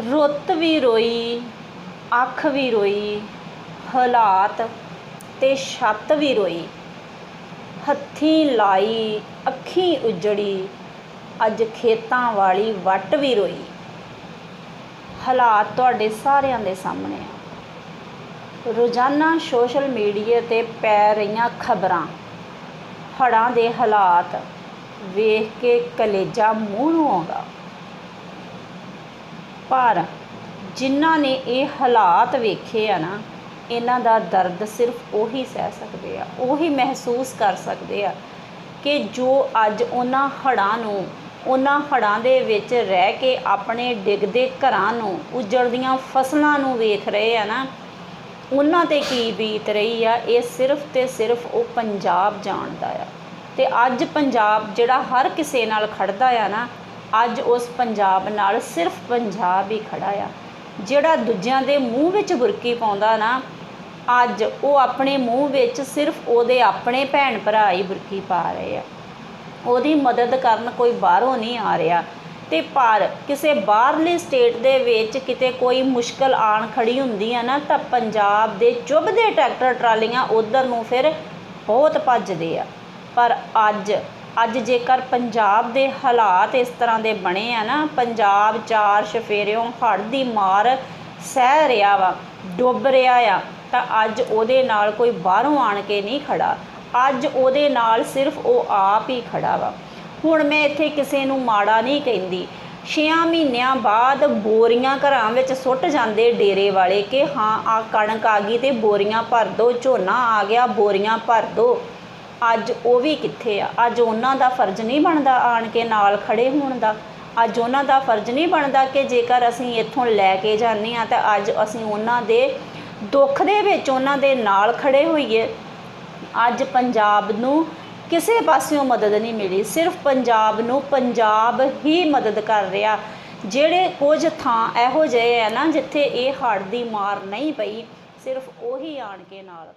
ਰੁੱਤ ਵੀ ਰੋਈ, ਅੱਖ ਵੀ ਰੋਈ, ਹਾਲਾਤ ਤੇ ਛੱਤ ਵੀ ਰੋਈ। ਹੱਥੀਂ ਲਾਈ, ਅੱਖੀਂ ਉਜੜੀ, ਅੱਜ ਖੇਤਾਂ ਵਾਲੀ ਵੱਟ ਵੀ ਰੋਈ। ਹਾਲਾਤ ਤੁਹਾਡੇ ਸਾਰਿਆਂ ਦੇ ਸਾਹਮਣੇ ਆ। ਰੋਜ਼ਾਨਾ ਸੋਸ਼ਲ ਮੀਡੀਆ ਤੇ ਪੈ ਰਹੀਆਂ ਖਬਰਾਂ, ਹੜ੍ਹਾਂ ਦੇ ਹਾਲਾਤ ਵੇਖ ਕੇ ਕਲੇਜਾ ਮੂੰਹ ਨੂੰ ਆਉਂਦਾ। ਪਰ ਜਿਨ੍ਹਾਂ ਨੇ ਇਹ ਹਾਲਾਤ ਵੇਖੇ ਆ ਨਾ, ਇਹਨਾਂ ਦਾ ਦਰਦ ਸਿਰਫ ਉਹੀ ਸਹਿ ਸਕਦੇ ਆ, ਉਹੀ ਮਹਿਸੂਸ ਕਰ ਸਕਦੇ ਆ ਕਿ ਜੋ ਅੱਜ ਉਹਨਾਂ ਹੜ੍ਹਾਂ ਨੂੰ, ਉਹਨਾਂ ਹੜ੍ਹਾਂ ਦੇ ਵਿੱਚ ਰਹਿ ਕੇ ਆਪਣੇ ਡਿੱਗਦੇ ਘਰਾਂ ਨੂੰ, ਉਜੜਦੀਆਂ ਫਸਲਾਂ ਨੂੰ ਵੇਖ ਰਹੇ ਆ ਨਾ, ਉਹਨਾਂ ਤੇ ਕੀ ਬੀਤ ਰਹੀ ਆ, ਇਹ ਸਿਰਫ ਤੇ ਸਿਰਫ ਉਹ ਪੰਜਾਬ ਜਾਣਦਾ ਆ। ਤੇ ਅੱਜ ਪੰਜਾਬ ਜਿਹੜਾ ਹਰ ਕਿਸੇ ਨਾਲ ਖੜਦਾ ਆ ਨਾ ਅੱਜ ਉਸ ਪੰਜਾਬ ਨਾਲ ਸਿਰਫ ਪੰਜਾਬ ਹੀ ਖੜਾ ਆ। ਜਿਹੜਾ ਦੂਜਿਆਂ ਦੇ ਮੂੰਹ ਵਿੱਚ ਬੁਰਕੀ ਪਾਉਂਦਾ ਨਾ, ਅੱਜ ਉਹ ਆਪਣੇ ਮੂੰਹ ਵਿੱਚ ਸਿਰਫ ਉਹਦੇ ਆਪਣੇ ਭੈਣ ਭਰਾ ਹੀ ਬੁਰਕੀ ਪਾ ਰਹੇ ਆ। ਉਹਦੀ ਮਦਦ ਕਰਨ ਕੋਈ ਬਾਹਰੋਂ ਨਹੀਂ ਆ ਰਿਹਾ। ਤੇ ਪਰ ਕਿਸੇ ਬਾਹਰਲੀ ਸਟੇਟ ਦੇ ਵਿੱਚ ਕਿਤੇ ਕੋਈ ਮੁਸ਼ਕਲ ਆਣ ਖੜੀ ਹੁੰਦੀ ਆ ਨਾ, ਤਾਂ ਪੰਜਾਬ ਦੇ ਚੁੱਭਦੇ ਟਰੈਕਟਰ ਟਰਾਲੀਆਂ ਉਧਰ ਨੂੰ ਫਿਰ ਬਹੁਤ ਭੱਜਦੇ ਆ। ਪਰ ਅੱਜ ਅੱਜ ਜੇਕਰ ਪੰਜਾਬ ਦੇ ਹਾਲਾਤ ਇਸ ਤਰ੍ਹਾਂ ਦੇ ਬਣੇ ਆ ਨਾ, ਪੰਜਾਬ ਚਾਰ ਸ਼ਫੇਰਿਓਂ ਹੜ੍ਹ ਦੀ ਮਾਰ ਸਹਿ ਰਿਹਾ ਵਾ, ਡੁੱਬ ਰਿਹਾ ਆ, ਤਾਂ ਅੱਜ ਉਹਦੇ ਨਾਲ ਕੋਈ ਬਾਹਰੋਂ ਆਣ ਕੇ ਨਹੀਂ ਖੜਾ। ਅੱਜ ਉਹਦੇ ਨਾਲ ਸਿਰਫ ਉਹ ਆਪ ਹੀ ਖੜਾ ਵਾ। ਹੁਣ ਮੈਂ ਇੱਥੇ ਕਿਸੇ ਨੂੰ ਮਾੜਾ ਨਹੀਂ ਕਹਿੰਦੀ। 6 ਮਹੀਨਿਆਂ ਬਾਅਦ ਬੋਰੀਆਂ ਘਰਾਂ ਵਿੱਚ ਸੁੱਟ ਜਾਂਦੇ ਡੇਰੇ ਵਾਲੇ ਕਿ ਹਾਂ ਆ ਕਣਕ ਆ ਗਈ ਤੇ ਬੋਰੀਆਂ ਭਰ ਦੋ, ਝੋਨਾ ਆ ਗਿਆ, ਬੋਰੀਆਂ ਭਰ ਦੋ। ਅੱਜ ਉਹ ਵੀ ਕਿੱਥੇ ਆ? ਅੱਜ ਉਹਨਾਂ ਦਾ ਫਰਜ਼ ਨਹੀਂ ਬਣਦਾ ਆਣ ਕੇ ਨਾਲ ਖੜੇ ਹੋਣ ਦਾ। ਅੱਜ ਉਹਨਾਂ ਦਾ ਫਰਜ਼ ਨਹੀਂ ਬਣਦਾ ਕਿ ਜੇਕਰ ਅਸੀਂ ਇੱਥੋਂ ਲੈ ਕੇ ਜਾਂਦੇ ਆ ਤਾਂ ਅੱਜ ਅਸੀਂ ਉਹਨਾਂ ਦੇ ਦੁੱਖ ਦੇ ਵਿੱਚ ਉਹਨਾਂ ਦੇ ਨਾਲ ਖੜੇ ਹੋਈਏ। ਅੱਜ ਪੰਜਾਬ ਨੂੰ ਕਿਸੇ ਪਾਸਿਓਂ ਮਦਦ ਨਹੀਂ ਮਿਲੀ। ਸਿਰਫ ਪੰਜਾਬ ਨੂੰ ਪੰਜਾਬ ਹੀ ਮਦਦ ਕਰ ਰਿਹਾ। ਜਿਹੜੇ ਕੁਝ ਥਾਂ ਇਹੋ ਜਿਹੇ ਆ ਨਾ ਜਿੱਥੇ ਇਹ ਹੜ੍ਹ ਦੀ ਮਾਰ ਨਹੀਂ ਪਈ, ਸਿਰਫ ਉਹੀ ਆਣ ਕੇ ਨਾਲ